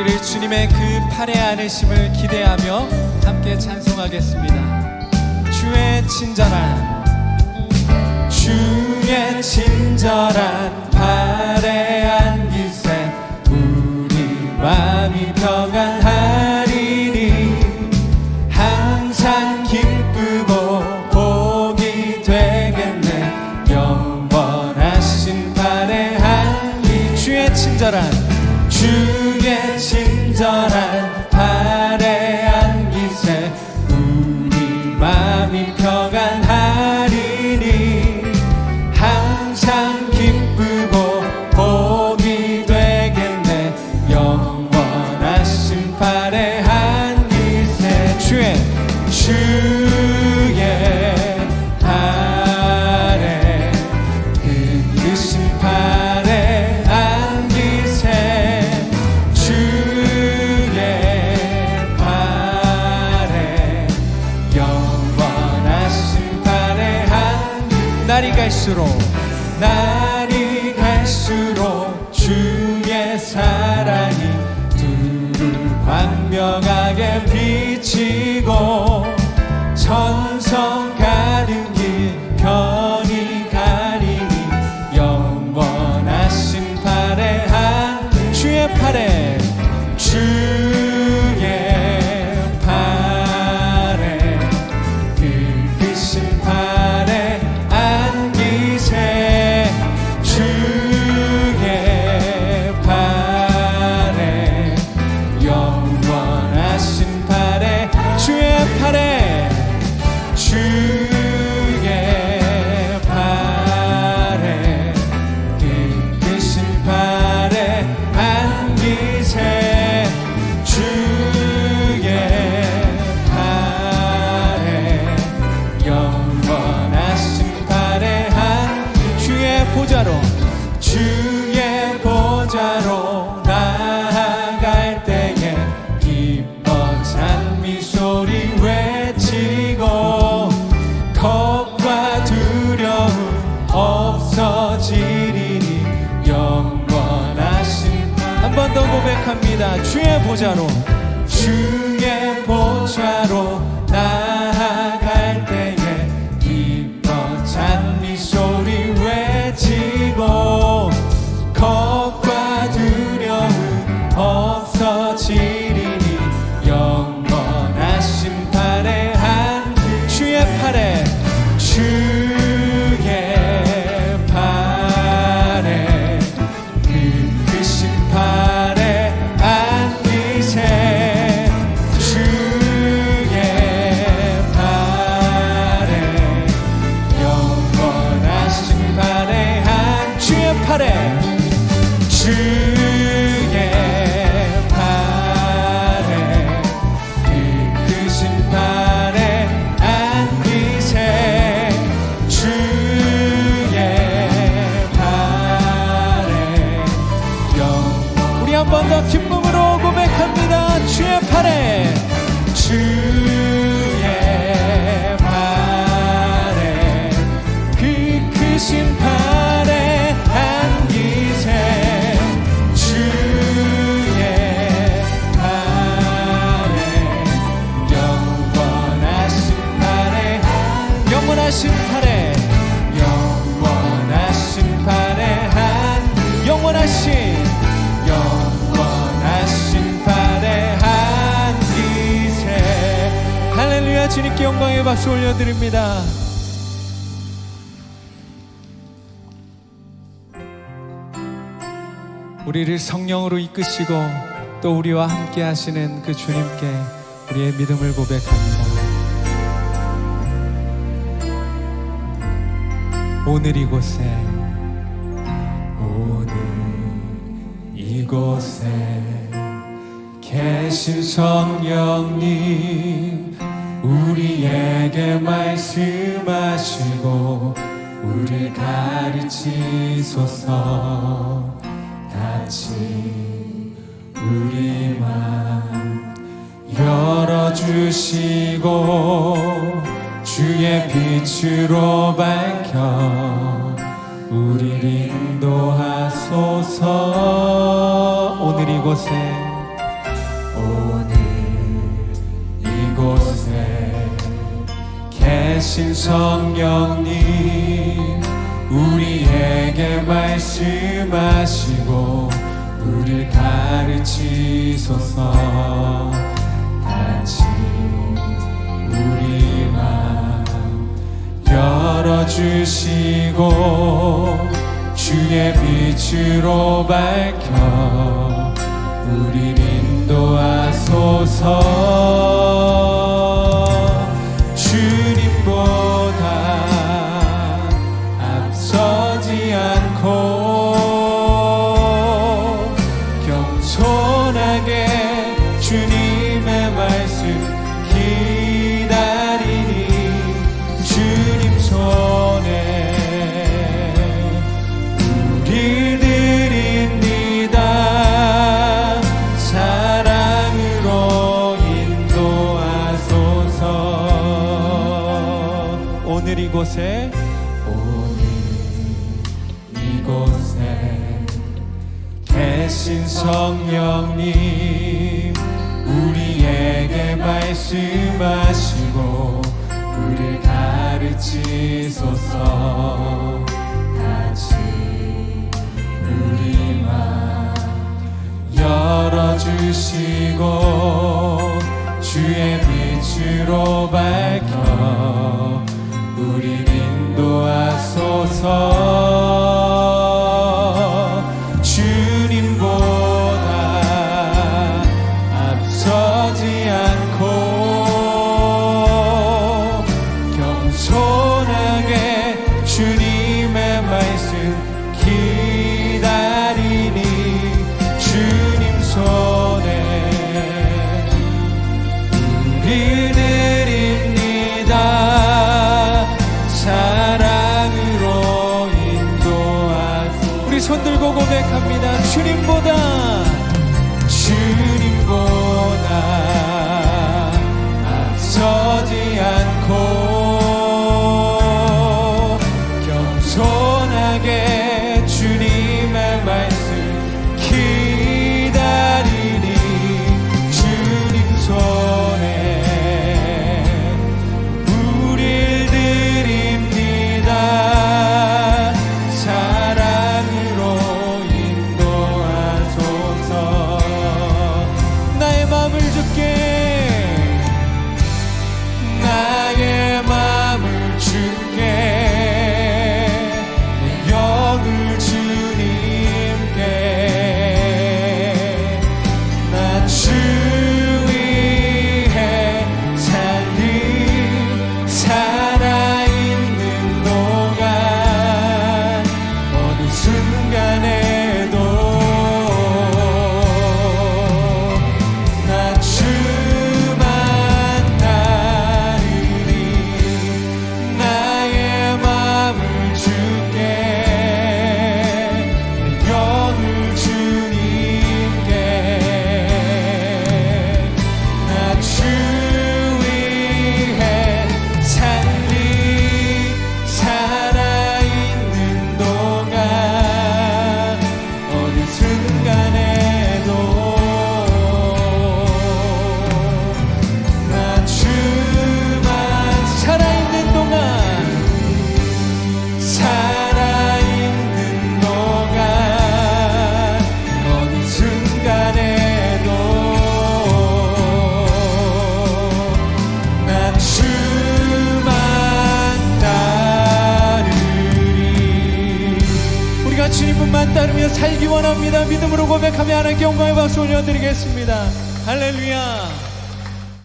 우리를 주님의 그 팔에 안으심을 기대하며 함께 찬송하겠습니다. 주의 친절한 주의 친절한 팔에 팔에 안기세 우리 마음이 평안하리니 항상 기쁘고 복이 되겠네. 영원하신 팔에 안기세 주의. 주 갈수록 날이 갈수록 주의 사랑이 두루 광명하게 비치고 천 고백합니다 주 팔에 주의 팔에 그 크신 팔에 안기세 주의 팔에 우리 한 번 더 기쁨으 주님께 영광의 박수 올려드립니다. 우리를 성령으로 이끄시고 또 우리와 함께 하시는 그 주님께 우리의 믿음을 고백합니다. 오늘 이곳에 이곳에 계신 성령님 우리에게 말씀하시고 우리를 가르치소서. 같이 우리 맘 열어주시고 주의 빛으로 밝혀 우리를 인도하소서. 오늘 이곳에 계신 성령님 우리에게 말씀하시고 우리를 가르치소서. 다시 우리 맘 열어주시고 주의 빛으로 밝혀 우리 인 오늘 이곳에 오늘 이곳에 계신 성령님 우리에게 말씀하시고 우리를 가르치소서. 다시 우리 맘 열어주시고 주의 빛으로 밝혀 우리 인도하소서 주님보다 따르며 살기 원합니다. 믿음으로 고백하며 하나님께 영광의 박수 올려드리겠습니다. 할렐루야